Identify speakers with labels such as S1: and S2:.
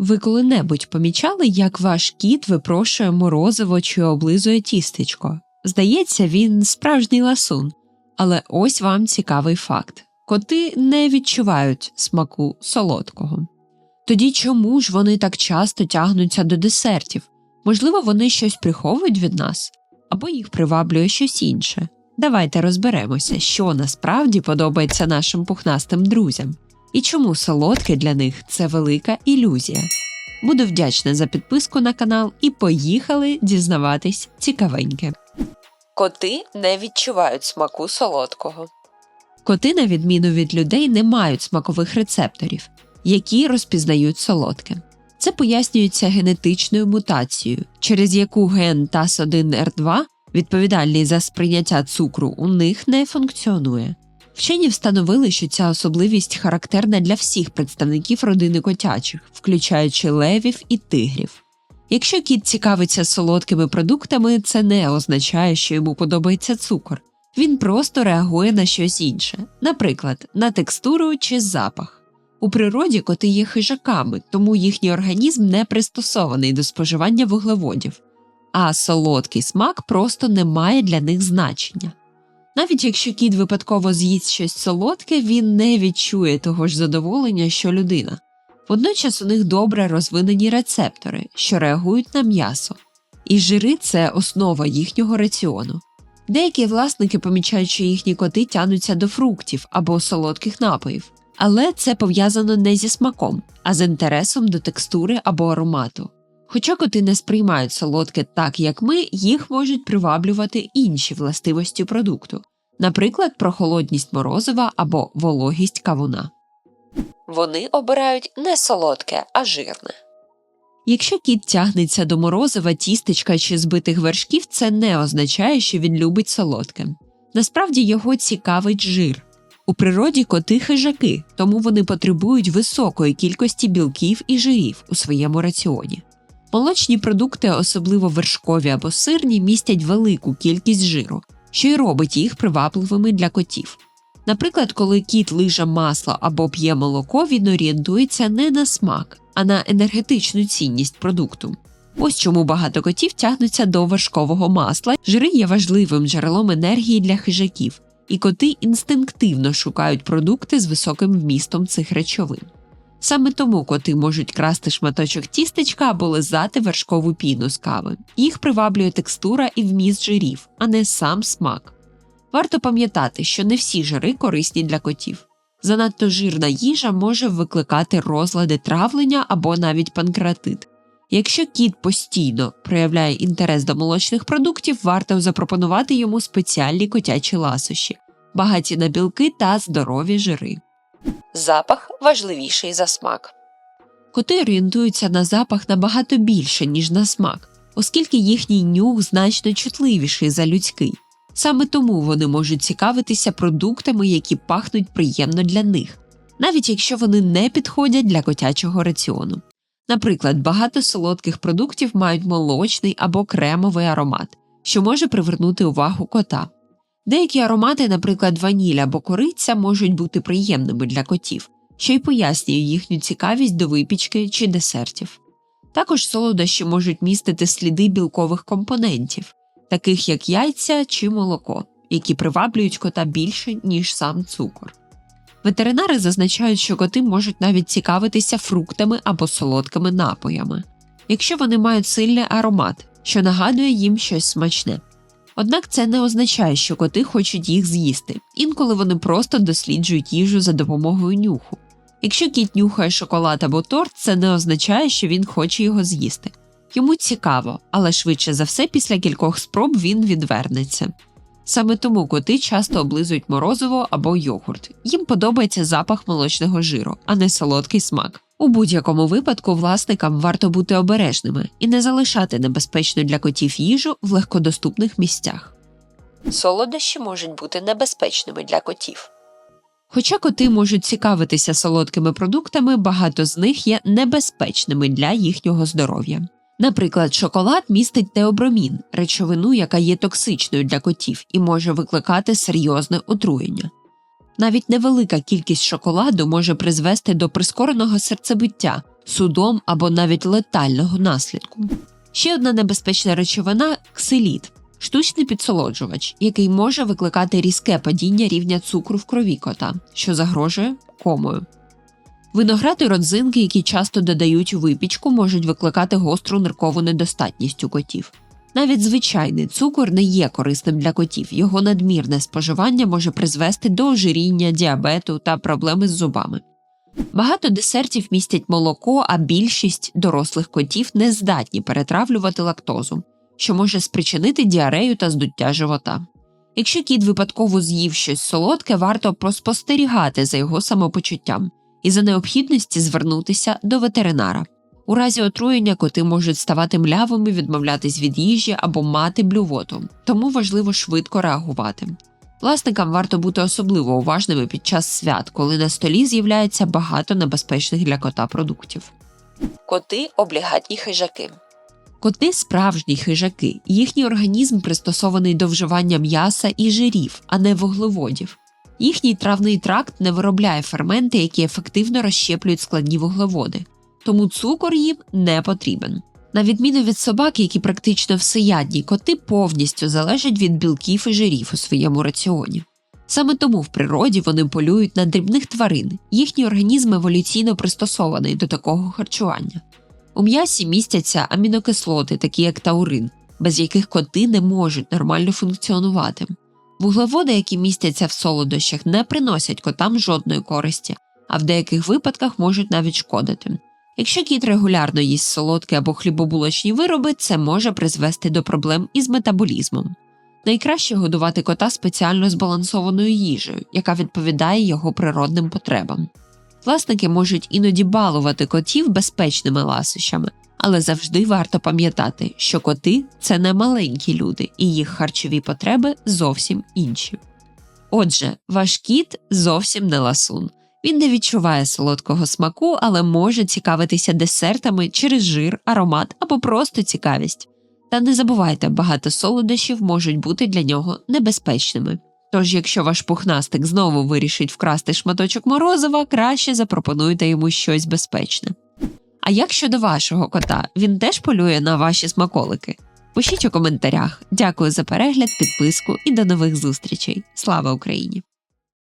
S1: Ви коли-небудь помічали, як ваш кіт випрошує морозиво чи облизує тістечко? Здається, він справжній ласун. Але ось вам цікавий факт коти не відчувають смаку солодкого. Тоді чому ж вони так часто тягнуться до десертів? Можливо, вони щось приховують від нас, або їх приваблює щось інше. Давайте розберемося, що насправді подобається нашим пухнастим друзям, і чому солодке для них це велика ілюзія. Буду вдячна за підписку на канал і поїхали дізнаватись цікавеньке. Коти не відчувають смаку солодкого. Коти, на відміну від людей, не мають смакових рецепторів, які розпізнають солодке. Це пояснюється генетичною мутацією, через яку ген ТАС1Р2, відповідальний за сприйняття цукру, у них не функціонує. Вчені встановили, що ця особливість характерна для всіх представників родини котячих, включаючи левів і тигрів. Якщо кіт цікавиться солодкими продуктами, це не означає, що йому подобається цукор. Він просто реагує на щось інше, наприклад, на текстуру чи запах. У природі коти є хижаками, тому їхній організм не пристосований до споживання вуглеводів, а солодкий смак просто не має для них значення. Навіть якщо кіт випадково з'їсть щось солодке, він не відчує того ж задоволення, що людина. Водночас у них добре розвинені рецептори, що реагують на м'ясо, і жири це основа їхнього раціону. Деякі власники помічають, що їхні коти тянуться до фруктів або солодких напоїв, але це пов'язано не зі смаком, а з інтересом до текстури або аромату. Хоча коти не сприймають солодке так, як ми, їх можуть приваблювати інші властивості продукту, наприклад, прохолодність морозива або вологість кавуна. Вони обирають не солодке, а жирне. Якщо кіт тягнеться до морозива, тістечка чи збитих вершків, це не означає, що він любить солодке. Насправді його цікавить жир. У природі коти хижаки, тому вони потребують високої кількості білків і жирів у своєму раціоні. Молочні продукти, особливо вершкові або сирні, містять велику кількість жиру, що й робить їх привабливими для котів. Наприклад, коли кіт лиже масло або п'є молоко, він орієнтується не на смак, а на енергетичну цінність продукту. Ось чому багато котів тягнуться до вершкового масла. Жири є важливим джерелом енергії для хижаків, і коти інстинктивно шукають продукти з високим вмістом цих речовин. Саме тому коти можуть красти шматочок тістечка або лизати вершкову піну з кави. Їх приваблює текстура і вміст жирів, а не сам смак. Варто пам'ятати, що не всі жири корисні для котів. Занадто жирна їжа може викликати розлади травлення або навіть панкреатит. Якщо кіт постійно проявляє інтерес до молочних продуктів, варто запропонувати йому спеціальні котячі ласощі, багаті на білки та здорові жири. Запах важливіший за смак. Коти орієнтуються на запах набагато більше, ніж на смак, оскільки їхній нюх значно чутливіший за людський. Саме тому вони можуть цікавитися продуктами, які пахнуть приємно для них, навіть якщо вони не підходять для котячого раціону. Наприклад, багато солодких продуктів мають молочний або кремовий аромат, що може привернути увагу кота. Деякі аромати, наприклад, ваніль або кориця, можуть бути приємними для котів, що й пояснює їхню цікавість до випічки чи десертів. Також солодощі можуть містити сліди білкових компонентів, таких як яйця чи молоко, які приваблюють кота більше, ніж сам цукор. Ветеринари зазначають, що коти можуть навіть цікавитися фруктами або солодкими напоями, якщо вони мають сильний аромат, що нагадує їм щось смачне. Однак це не означає, що коти хочуть їх з'їсти, інколи вони просто досліджують їжу за допомогою нюху. Якщо кіт нюхає шоколад або торт, це не означає, що він хоче його з'їсти. Йому цікаво, але швидше за все, після кількох спроб він відвернеться. Саме тому коти часто облизують морозиво або йогурт. Їм подобається запах молочного жиру, а не солодкий смак. У будь-якому випадку власникам варто бути обережними і не залишати небезпечну для котів їжу в легкодоступних місцях. Солодощі можуть бути небезпечними для котів. Хоча коти можуть цікавитися солодкими продуктами, багато з них є небезпечними для їхнього здоров'я. Наприклад, шоколад містить теобромін, речовину, яка є токсичною для котів і може викликати серйозне отруєння. Навіть невелика кількість шоколаду може призвести до прискореного серцебиття судом або навіть летального наслідку. Ще одна небезпечна речовина ксиліт штучний підсолоджувач, який може викликати різке падіння рівня цукру в крові кота, що загрожує комою. Виноград і родзинки, які часто додають випічку, можуть викликати гостру ниркову недостатність у котів. Навіть звичайний цукор не є корисним для котів, його надмірне споживання може призвести до ожиріння, діабету та проблеми з зубами. Багато десертів містять молоко, а більшість дорослих котів не здатні перетравлювати лактозу, що може спричинити діарею та здуття живота. Якщо кіт випадково з'їв щось солодке, варто поспостерігати за його самопочуттям і за необхідності звернутися до ветеринара. У разі отруєння коти можуть ставати млявими, відмовлятись від їжі або мати блювоту, тому важливо швидко реагувати. Власникам варто бути особливо уважними під час свят, коли на столі з'являється багато небезпечних для кота продуктів. Коти облігатні хижаки. Коти справжні хижаки, їхній організм пристосований до вживання м'яса і жирів, а не вуглеводів. Їхній травний тракт не виробляє ферменти, які ефективно розщеплюють складні вуглеводи, тому цукор їм не потрібен. На відміну від собак, які практично всеядні, коти повністю залежать від білків і жирів у своєму раціоні. Саме тому в природі вони полюють на дрібних тварин, їхній організм еволюційно пристосований до такого харчування. У м'ясі містяться амінокислоти, такі як таурин, без яких коти не можуть нормально функціонувати. Вуглеводи, які містяться в солодощах, не приносять котам жодної користі, а в деяких випадках можуть навіть шкодити. Якщо кіт регулярно їсть солодкі або хлібобулочні вироби, це може призвести до проблем із метаболізмом. Найкраще годувати кота спеціально збалансованою їжею, яка відповідає його природним потребам. Власники можуть іноді балувати котів безпечними ласощами, але завжди варто пам'ятати, що коти це не маленькі люди, і їх харчові потреби зовсім інші. Отже, ваш кіт зовсім не ласун. Він не відчуває солодкого смаку, але може цікавитися десертами через жир, аромат або просто цікавість. Та не забувайте, багато солодощів можуть бути для нього небезпечними. Тож, якщо ваш пухнастик знову вирішить вкрасти шматочок морозива, краще запропонуйте йому щось безпечне. А як щодо вашого кота, він теж полює на ваші смаколики? Пишіть у коментарях. Дякую за перегляд, підписку і до нових зустрічей. Слава Україні!